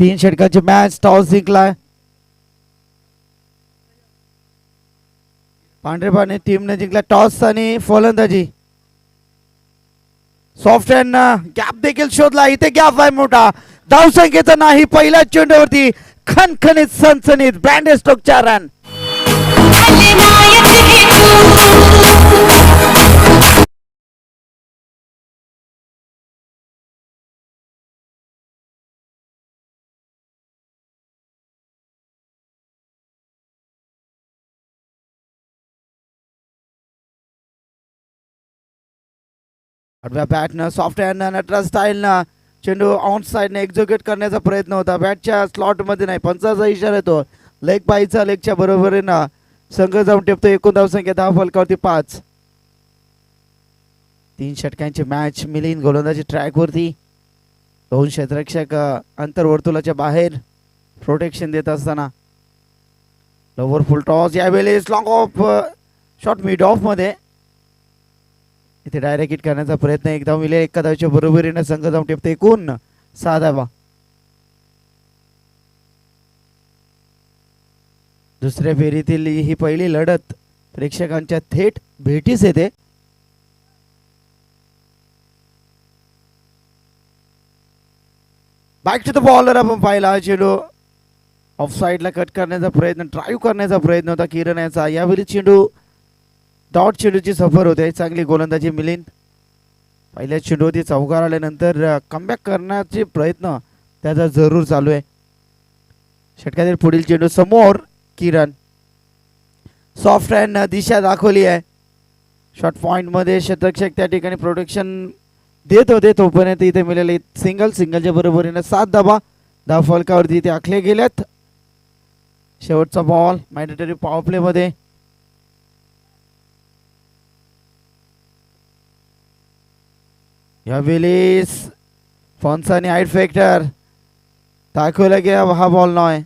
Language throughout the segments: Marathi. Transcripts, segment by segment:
तीन षटकांची मॅच टॉस जिंकलाय. पांढरेपाने टीमने जिंकला टॉस आणि फलंदाजी. सॉफ्ट हँड गॅप देखील शोधला. इथे गॅप आहे मोठा. धावसंख्येचा नाही पहिल्या चेंडूवरती खनखनीत सनसनीत ब्रँडेड स्टोकचा रन आडव्या बॅटनं सॉफ्ट हँडनं नटराज स्टाईलनं चेंडू ऑन साईडने एक्झिक्यूट करण्याचा प्रयत्न होता. बॅटच्या स्लॉटमध्ये नाही पंचाचा इशारा येतो. लेग बाईचा लेगच्या बरोबरीनं. संघ जाऊन टेपतो एकूण धावसंख्या दहा फलकावरती पाच. तीन षटकांची मॅच मिलिंद गोलंदाजी ट्रॅकवरती दोन क्षेत्ररक्षक अंतरवर्तुलाच्या बाहेर प्रोटेक्शन देत असताना. लोवर फुल टॉस यावेळेस लॉंग ऑफ शॉर्ट मिड ऑफमध्ये. इथे डायरेक्ट हिट करण्याचा प्रयत्न एक धाव मिळेल एका धावच्या बरोबरीने संघ जाऊन टेपतो एकूण सहा धावा दुसऱ्या फेरीतील ही पहिली लढत प्रेक्षकांच्या थेट भेटीस येते. बॅक टू द बॉलर आपण पाहिला. चेंडू ऑफ साईडला कट करण्याचा प्रयत्न ड्राईव्ह करण्याचा प्रयत्न होता किरण याचा. यावेळी चेंडू डॉट चेंडूची सफर होते. चांगली गोलंदाजी मिलिंद पहिल्या चेंडूवरती चौकार आल्यानंतर कमबॅक करण्याचे प्रयत्न त्याचा जरूर चालू आहे. षटकातील पुढील चेंडू समोर किरण. सॉफ्ट हँड दिशा दाखवली आहे. शॉर्ट पॉईंटमध्ये शतरक्षक त्या ठिकाणी प्रोटेक्शन देत होते. तोपर्यंत इथे मिळाले सिंगल सिंगलच्या बरोबरीने सात धाबा दहा फलकावरती इथे आखले गेल्यात शेवटचा बॉल मॅन्डेटरी पॉवर प्लेमध्ये यावेळेस फॉन्साने आईट फॅक्टर दाखवला गेला हा बॉल नॉय.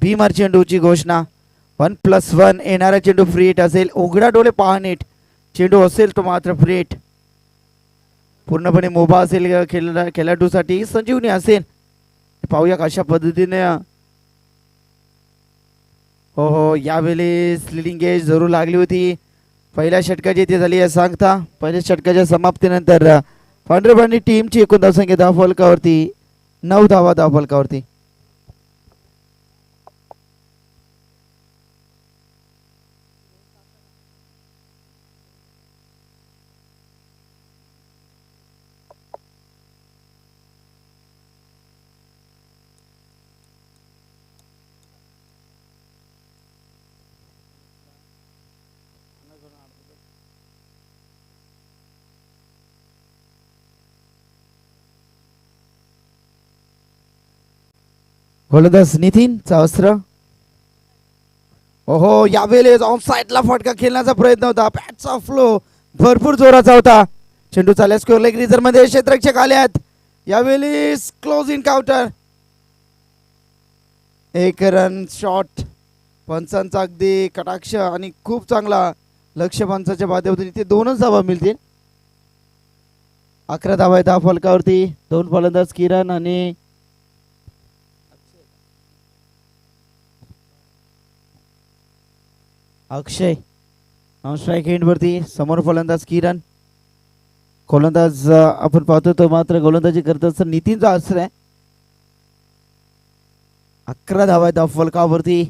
भीमर चेंडूची घोषणा. वन प्लस वन येणारा चेंडू फ्री हिट असेल. उघडा डोळे पहा नीट चेंडू असेल तो मात्र फ्री हिट पूर्णपणे मोबा असेल खेळा खेळाडूसाठी. संजीवनी असेल. पाहूया कशा पद्धतीने. हो हो यावेळेस लिडिंग गेज जरूर लागली होती. पहिल्या षटकाची ती झाली आहे सांगता. पहिल्या षटकाच्या समाप्तीनंतर पांढरेबांनी टीमची एकूण धावसंख्या दहा फलकावरती नऊ धावा दहा फलकावरती गोलंदाज नितीन अस्त्र ओहो यावेळेस ऑफ साईडला फटका खेळण्याचा प्रयत्न होता. बॅटचा फ्लो भरपूर जोराचा होता. चेंडू चालल्या स्कोअर लेग रिझरमध्ये क्षेत्ररक्षक आल्यात यावेळेस क्लोज इन काउंटर एक रन शॉट पंचांचा अगदी कटाक्ष आणि खूप चांगला लक्ष पंचाच्या माध्यमातून इथे दोनच धावा मिळतील. अकरा धावा आहेत. दहा फलकावरती. दोन फलंदाज किरण आणि अक्षय ऑन स्ट्राईक समोर फलंदाज किरण. गोलंदाज आपण पाहतो तो मात्र गोलंदाजी करत असताना नितीनचा आश्रय. आहे अकरा धावा आहेत फलकावरती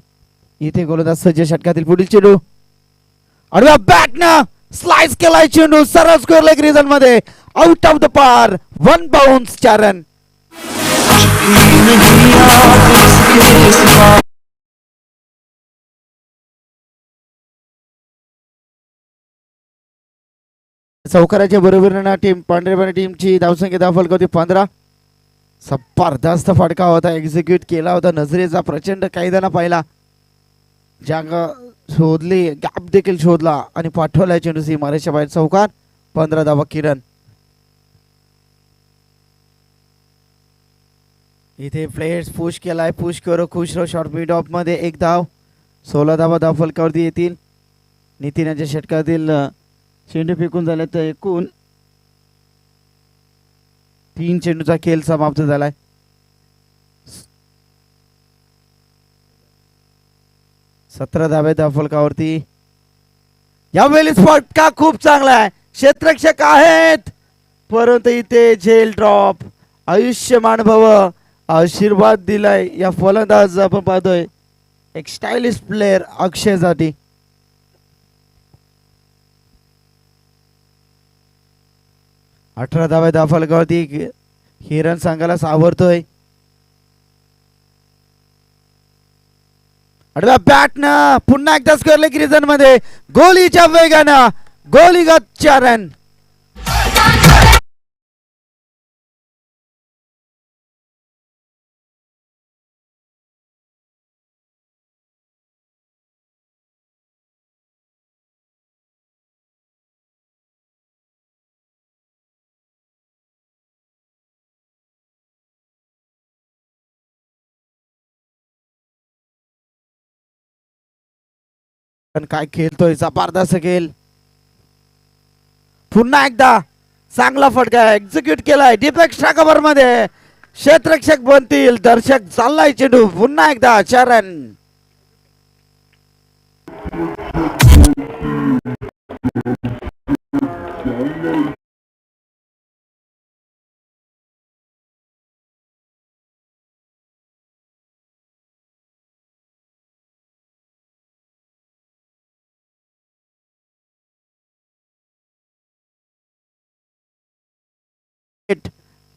इथे गोलंदाज सज्ज षटकातील पुढील चेंडू. अडव्या बॅटनं स्लाइस केलाय चेंडू सरळ square leg रिझनमध्ये out of the park one bounce चार चौकाराच्या बरोबरीनं टीम पांढरेपाणी टीमची धावसंख्या दहा फलक होती पंधरा जबरदस्त फटका होता एक्झिक्यूट केला होता नजरेचा प्रचंड कायद्यानं पाहिला. जागा शोधली गॅप देखील शोधला आणि पाठवला चेंडूसी सीमारेच्या बाहेर चौकार पंधरा धावा किरण. इथे प्लेयर्स पुश केलाय पुश करो खुश रो शॉर्ट मिड ऑफमध्ये एक धाव. सोळा धावा धाव फलकावरती येतील नितीन यांच्या षटकातील चेंडू फेकून झाले तर एकूण तीन चेंडूचा खेळ समाप्त झालाय. सतरा धाबे धाव फलकावरती. यावेळी फटका खूप चांगला आहे. क्षेत्रक्षक आहेत. परंतु इथे झेल ड्रॉप आयुष्यमान भव आशीर्वाद दिलाय. या फलंदाज आपण पाहतोय. एक स्टायलिश प्लेअर अक्षय जाती अठरा धाव्या त्या फलकावरती हिरण संघाला सावरतोय. आडव्या बॅटनं पुन्हा एकदा स्क्वेअर लेग रिझनमध्ये गोलीच्या वेगानं. गोलीगत चार रन पण काय खेळतोय जबरदस्त खेळ. पुन्हा एकदा चांगला फटका एक्झिक्यूट केलाय डिफेक्ट एक्स्ट्रा मध्ये क्षेत्रक्षक बनतील दर्शक चाललाय चेंडू. पुन्हा एकदा चरण. Thank you.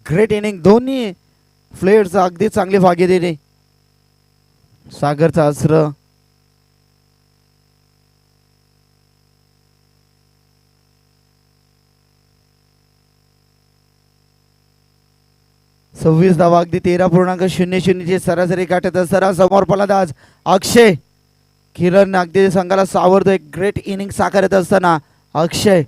ग्रेट इनिंग दोन्ही प्लेयर्स अगदी चांगली भागीदारी सागरचा अस्त्र सव्वीस धावा अगदी तेरा पूर्णांक शून्य शून्यची सरासरी गाठत असताना समोर फलंदाज अक्षय. किरण अगदी संघाला सावरतोय. ग्रेट इनिंग साकारत असताना अक्षय.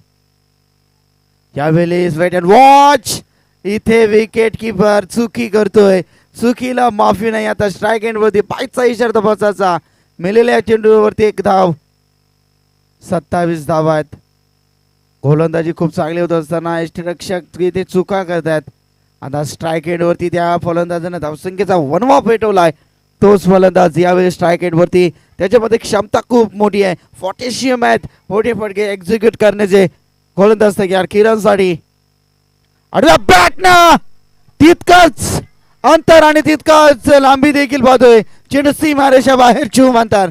यावेळी अँड वॉच इथे विकेट किपर चुकी करतोय. चुकीला माफी नाही आता स्ट्राईक एंड वरती पायचा इशारा तपासाचा मिलेल्या चेंडूवरती एक धाव. सत्तावीस धावा आहेत. गोलंदाजी खूप चांगली होत असताना यष्टीरक्षक इथे चुका करतायत. आता स्ट्राईक एंड वरती त्या फलंदाजाने धावसंख्येचा वनवा पेटवलाय. तोच फलंदाज यावेळी स्ट्राईक एंड वरती. त्याच्यामध्ये क्षमता खूप मोठी आहे. पोटॅशियम आहेत. मोठे फटके एक्झिक्यूट करण्याचे. गोलंदाज तयार किरणसाठी आडव्या बॅटनं तितकंच! अंतर आणि तितकंच लांबी देखील पाहतोय. चिडसी सीमारेषा बाहेर चूम अंतर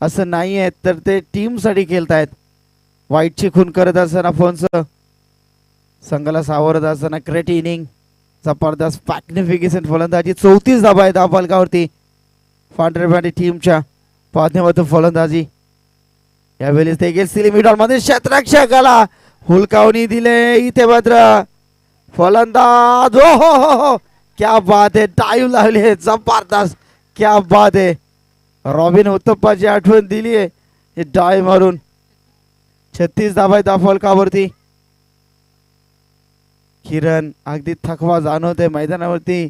असं नाही आहे तर ते टीमसाठी खेळत आहेत वाईटची खून करत असताना फोनच संघाला सावरत असताना क्रेट इनिंग जबरदस्त मॅग्निफिकेशन फलंदाजी. चौतीस धाबा आहेत या फलकावरती पांढरे टीमच्या माध्यमातून फलंदाजी. यावेळी ते गेल मिडॉलमध्ये हुलकावणी दिले इथे मात्र. फलंदाज हो हो हो, हो. क्या बात आहे. डाईव्ह लावले जबरदस्त. क्या बात आहे. रॉबिन उत्तप्पाची आठवण दिली आहे. हे डाय मारून. छत्तीस धाबा आहेत फलकावरती किरण अगदी थकवा जाणवते मैदानावरती.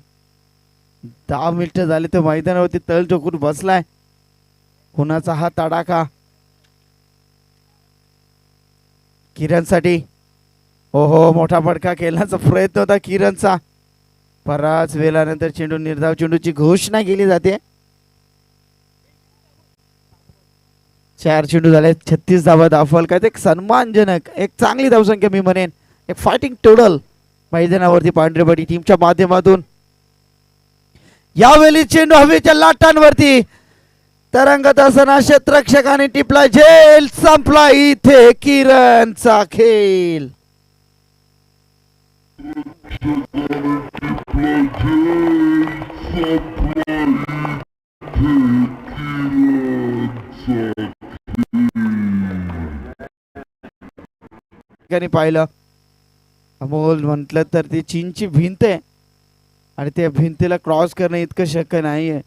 दहा मिनिटं झाली तर मैदानावरती तळ चोकून बसलाय. कुणाचा हा तडाखा किरणसाठी. हो हो मोठा फडका खेळण्याचा प्रयत्न होता किरणचा. बराच वेळानंतर चेंडू निर्धाव चेंडूची घोषणा केली जाते. चार चेंडू झाले छत्तीस धावा दाफल काय ते एक सन्मानजनक एक चांगली धावसंख्या मी म्हणेन एक फायटिंग टोटल मैदानावरती पांढरेपाटी टीमच्या माध्यमातून. यावेळी चेंडू हवेच्या लाटांवरती तरंगत असताना क्षेत्रक्षकाने टिपला झेल संपला इथे किरणचा खेळ. ठिकाणी पाहिलं. अमोल म्हटलं तर ती चीनची भिंत आहे. आणि त्या भिंतीला क्रॉस करणं इतकं शक्य नाही आहे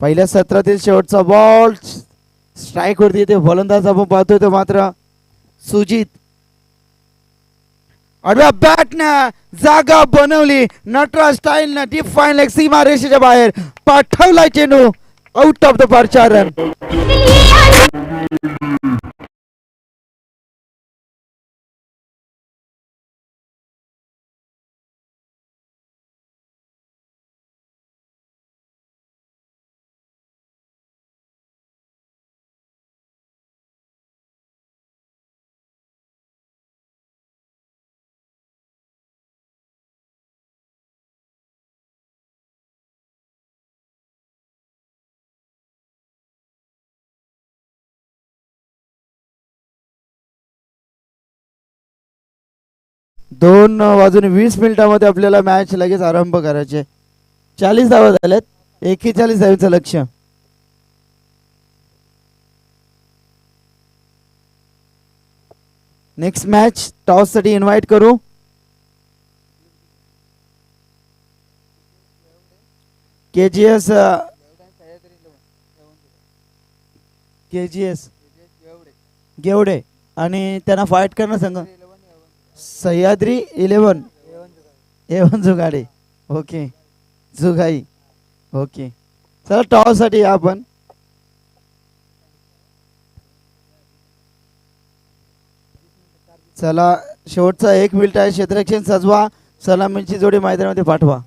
पहिल्या सत्रातील शेवटचा बॉल स्ट्राईक वरती ते फलंदाज आपण पाहतोय तो मात्र सुजित. आडव्या बॅटनं जागा बनवली. नटराज स्टाईल न डीप फाईन लेग सीमा रेषेच्या बाहेर. पाठवलाय चेंडू. आउट ऑफ द पार दोन वाजून वीस मिनिटामध्ये आपल्याला मॅच लगेच आरंभ करायचे. चाळीस धावा झाल्यात एकेचाळीस धावीचं लक्ष नेक्स्ट मॅच टॉससाठी इन्व्हाइट करू. के जी एस के जी एस गेवडे आणि त्यांना फाईट करणं सांग सह्याद्री इलेवन एवन जुगाडे. ओके. जुगाई. ओके. चला टॉससाठी या आपण. चला शेवटचा एक मिनिट आहे. क्षेत्ररक्षण सजवा. सलामींची जोडी मैदानामध्ये पाठवा.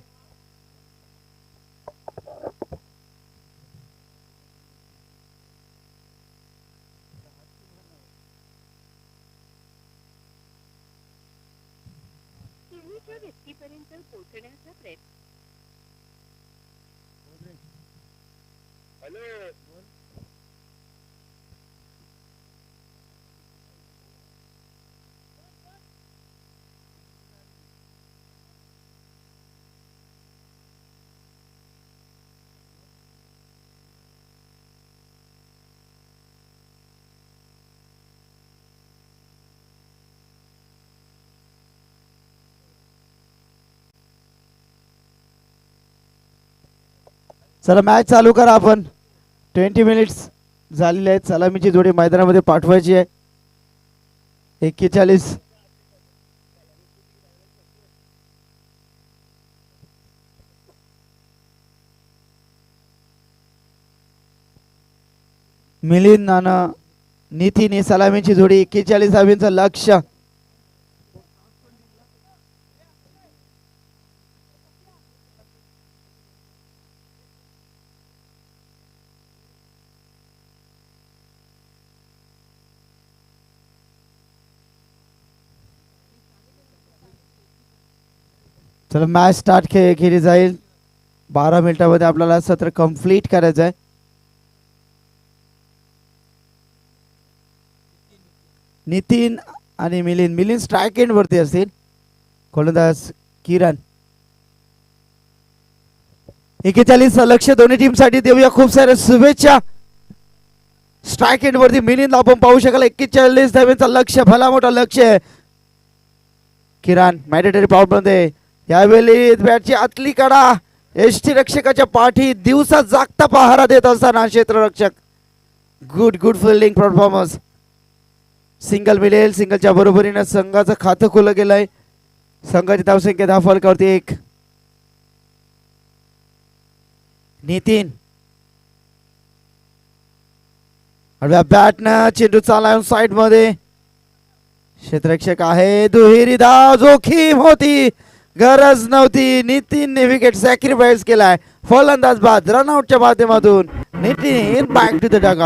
चला मॅच चालू करा आपण. ट्वेंटी मिनिट्स झालेले आहेत. सलामीची जोडी मैदानामध्ये पाठवायची आहे. एक्केचाळीस. मिलिंद नाना नितीने सलामीची जोडी. एक्केचाळीस धावींचं लक्ष चला मॅच स्टार्ट खेळ केली जाईल. बारा मिनिटामध्ये आपल्याला सत्र कंप्लीट करायचं आहे. नितीन आणि मिलिंद. मिलिंद स्ट्राईक एंड वरती असतील. गोलंदाज किरण. एकेचाळीस लक्ष दोन्ही टीमसाठी देऊया. खूप साऱ्या शुभेच्छा. स्ट्राईक एंड वरती मिलिंद आपण पाहू शकाल. एक्केचाळीस धावेचं लक्ष भला मोठा लक्ष आहे. किरण मॅडेटरी मध्ये यावेळी बॅटची आतली कडा एसटी रक्षकाच्या पाठी दिवसा जागता पहारा देत असताना क्षेत्ररक्षक. Good good fielding performance single मिळेल सिंगलच्या बरोबरीनं संघाचं खातं खुलं गेलंय. संघाची धावसंख्या दहा फलकावरती एक. नितीन. बॅटनं चेंडू चालाय साईडमध्ये. क्षेत्ररक्षक आहे दुहेरी धाव जोखीम होती. गरज नव्हती. नितीनने विकेट सॅक्रिफाईस केलाय. फलंदाज बाद रनआउटच्या माध्यमातून. Nitin back to the dug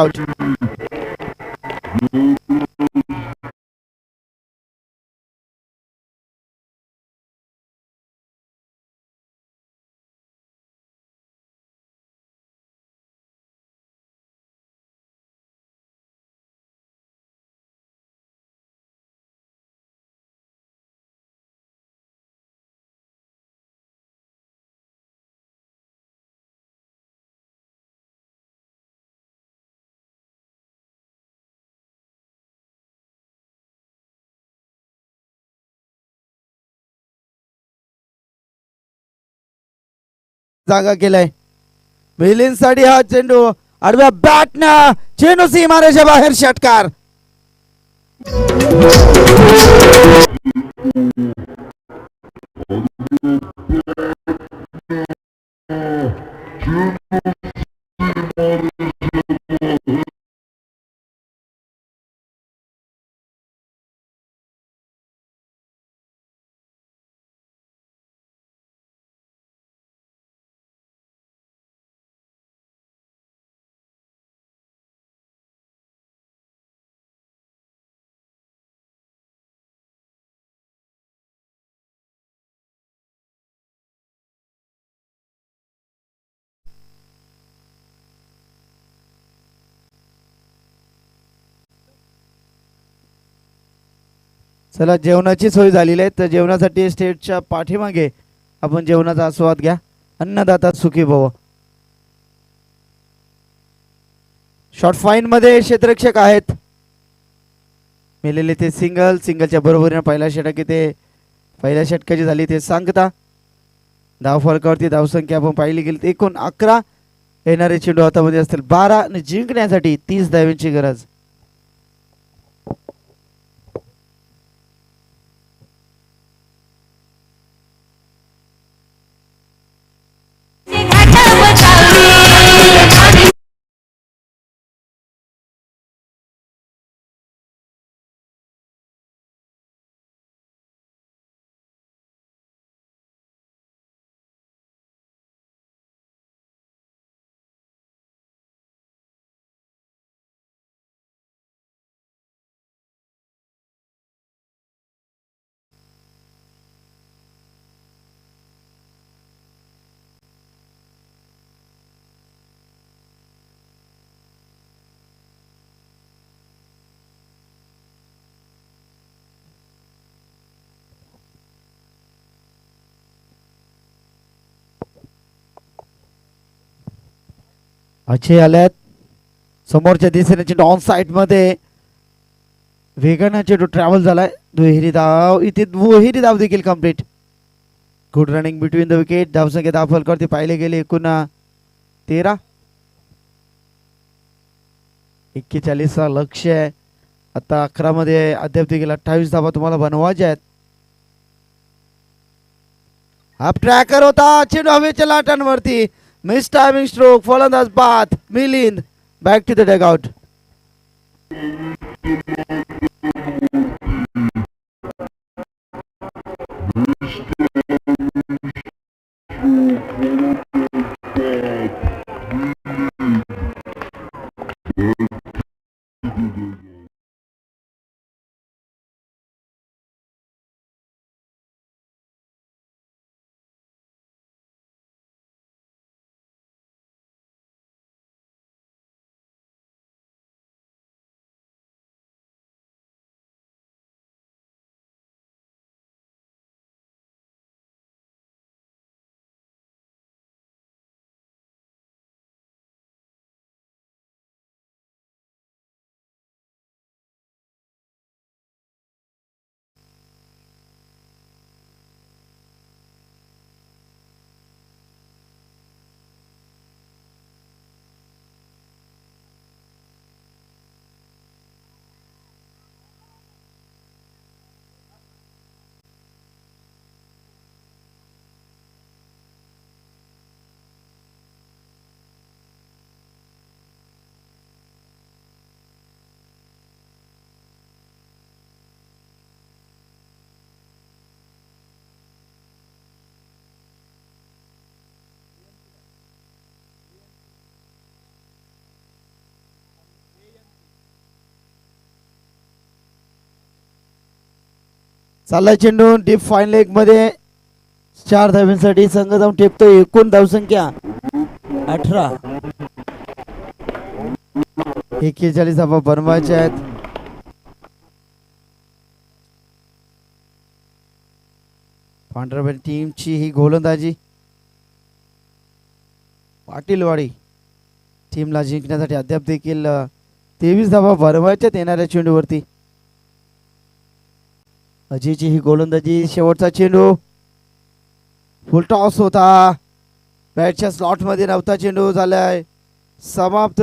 जागा केलाय साठी हा चेंडू आडव्या बॅटनं चेंडू सीमारेच्या बाहेर षटकार। चला जेवणाची सोय झालेली आहे. तर जेवणासाठी स्टेजच्या पाठीमागे आपण जेवणाचा आस्वाद घ्या. अन्नदाता सुखी भव. शॉर्ट फाईन मध्ये क्षेत्ररक्षक आहेत. मेलेले ते सिंगल सिंगलच्या बरोबरीने पहिला षटक इथे पहिल्या षटकाची झाली ते सांगता. धाव फलकावरती धावसंख्या आपण पाहिली गेली. एकूण अकरा येणारे चेंडू हातामध्ये असतील. बारा आणि जिंकण्यासाठी तीस धाव्यांची गरज. अजय आल्यात. समोरच्या दिशेने चेंडू ऑन साईडमध्ये. वेगानं चेंडू ट्रॅव्हल झालाय. दुहेरी धाव. इथे दुहेरी धाव देखील complete good running between the wicket धावसंख्या दाफल करते. पाहिले गेले एकूण तेरा. एक्केचाळीसचा लक्ष आहे. आता अकरामध्ये अद्याप देखील अठ्ठावीस धावा तुम्हाला बनवायच्या आहेत. हा ट्रॅकर होता. चेंडू हवेच्या लाटांवरती. Miss timing stroke, Folandas Bath, Milind, back to the dugout. चालला चाललाय चेंडू डीप फाईन लेगमध्ये चार धाव्यांसाठी संघ जाऊन ठेपतो एकूण धावसंख्या अठरा. एक्केचाळीस धावा बनवायच्या आहेत. पांढरबेल टीमची ही गोलंदाजी. पाटीलवाडी टीमला जिंकण्यासाठी अद्याप देखील तेवीस धावा बनवायच्यात येणाऱ्या चेंडूवरती. अजयची ही गोलंदाजी शेवटचा चेंडू. फुल टॉस होता. बॅटच्या स्लॉटमध्ये नव्हता चेंडू झालाय. समाप्त.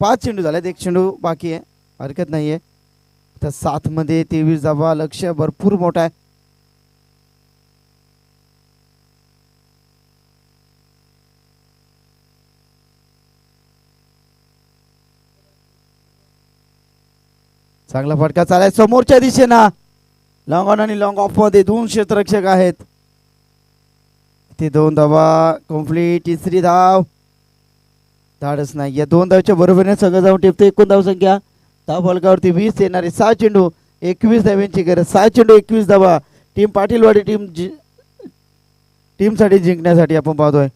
पाच चेंडू झालेत एक चेंडू बाकी आहे. हरकत नाही आहे तर सातमध्ये तेवीस धावा लक्ष भरपूर मोठा आहे. चांगला फटका चालाय समोरच्या दिशेना. लॉंग ऑन आणि लॉंग ऑफमध्ये दोन क्षेत्ररक्षक आहेत. ते दोन धावा कंप्लीट तिसरी धाव. धाडच नाही. या दोन धावच्या बरोबरीने सगळं जाऊन टिपते. एकूण धाव संख्या धाव फलकावरती वीस येणारे सहा चेंडू एकवीस धाव्यांची गरज. सहा चेंडू एकवीस धावा. टीम पाटीलवाडी टीम जि टीमसाठी जिंकण्यासाठी आपण पाहतोय.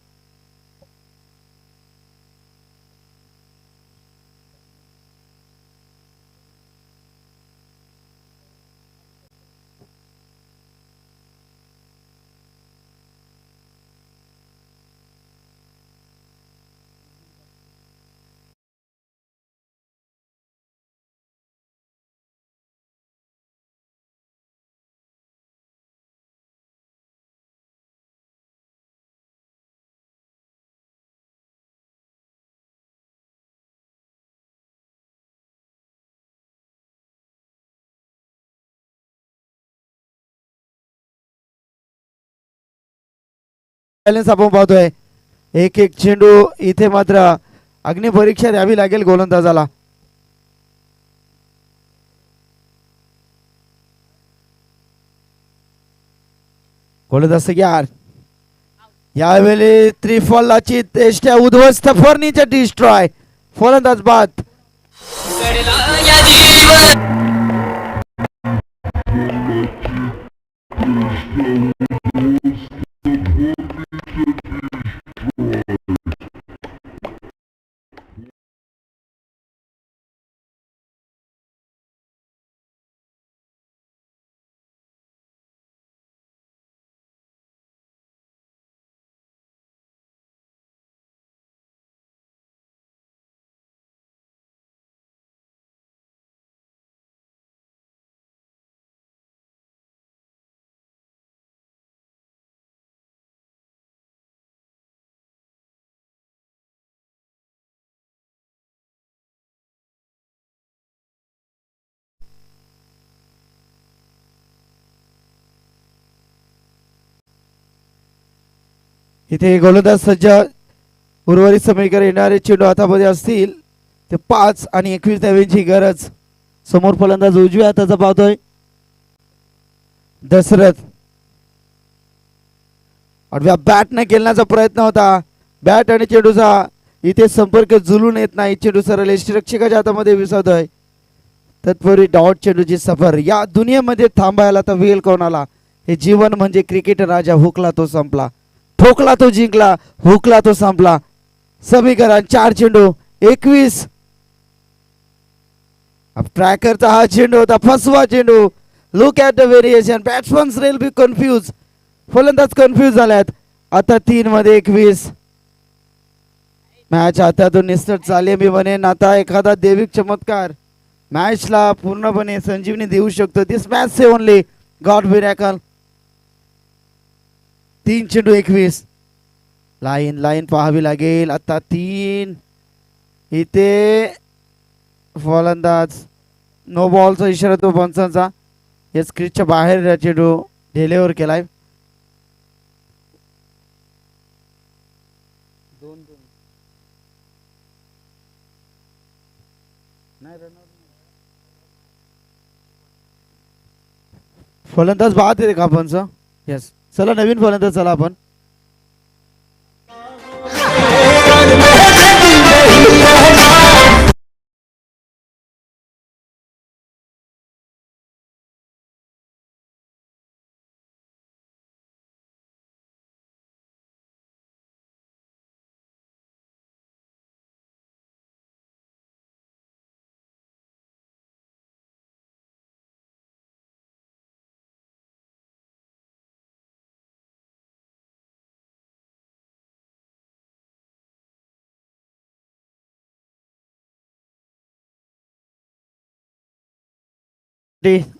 बॅलन्स आपण पाहतोय. एक एक चेंडू इथे मात्र अग्निपरीक्षा द्यावी लागेल गोलंदाजाला. गोलंदाज यार यावेळी त्रिफलाची तेष्ट्या उद्ध्वस्त फर्निचर डिस्ट्रॉय फलंदाज बाद. इथे गोलंदाज सज्ज उर्वरित समीकरण येणारे चेंडू हातामध्ये असतील. ते पाच आणि एकवीस धाव्यांची गरज. समोर फलंदाज उजव्या हाताचा पाहतोय. दशरथ. आडव्या बॅटने खेळण्याचा प्रयत्न होता. बॅट आणि चेंडूचा इथे संपर्क जुलून येत नाही. चेंडू सरळ रक्षकाच्या हातामध्ये विसवतोय तत्पूर्वी डॉट चेंडूची सफर. या दुनियेमध्ये थांबायला तर वेळ कोणाला? हे जीवन म्हणजे क्रिकेट राजा हुकला तो संपला. ठोकला तो जिंकला हुकला तो संपला. समीकरण चार चेंडू एकवीस. ट्रॅकरचा हा चेंडू होता फसवा चेंडू. Look at the variation batsman real be confuse फलंदाज कन्फ्यूज झाल्यात. आता तीन मध्ये एकवीस. मॅच हातातून निस्तट चाले मी म्हणेन आता एखादा देविक चमत्कार. मॅचला पूर्णपणे संजीवनी देऊ शकतो. This match say only God miracle तीन चेंडू एकवीस. लाईन लाईन पाहावी लागेल. आता तीन. इथे फलंदाज. नो बॉलचा इशारा तो पंचांचा या स्क्रीनच्या बाहेर चेंडू ढेलेवर केलाय. फलंदाज बाद आहे का आपणचं येस चला नवीन फलंदाज चला आपण.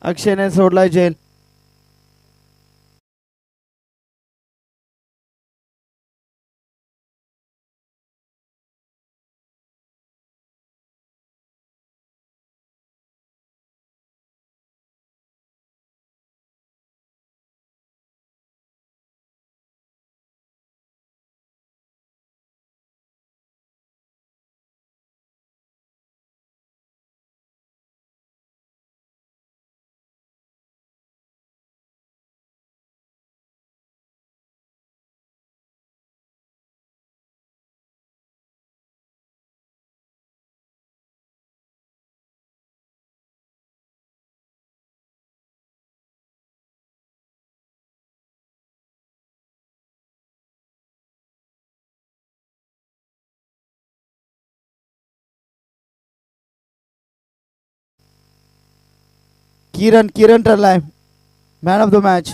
अक्षयने सोडलाय जेल. किरण किरण ठरलाय मॅन ऑफ द मॅच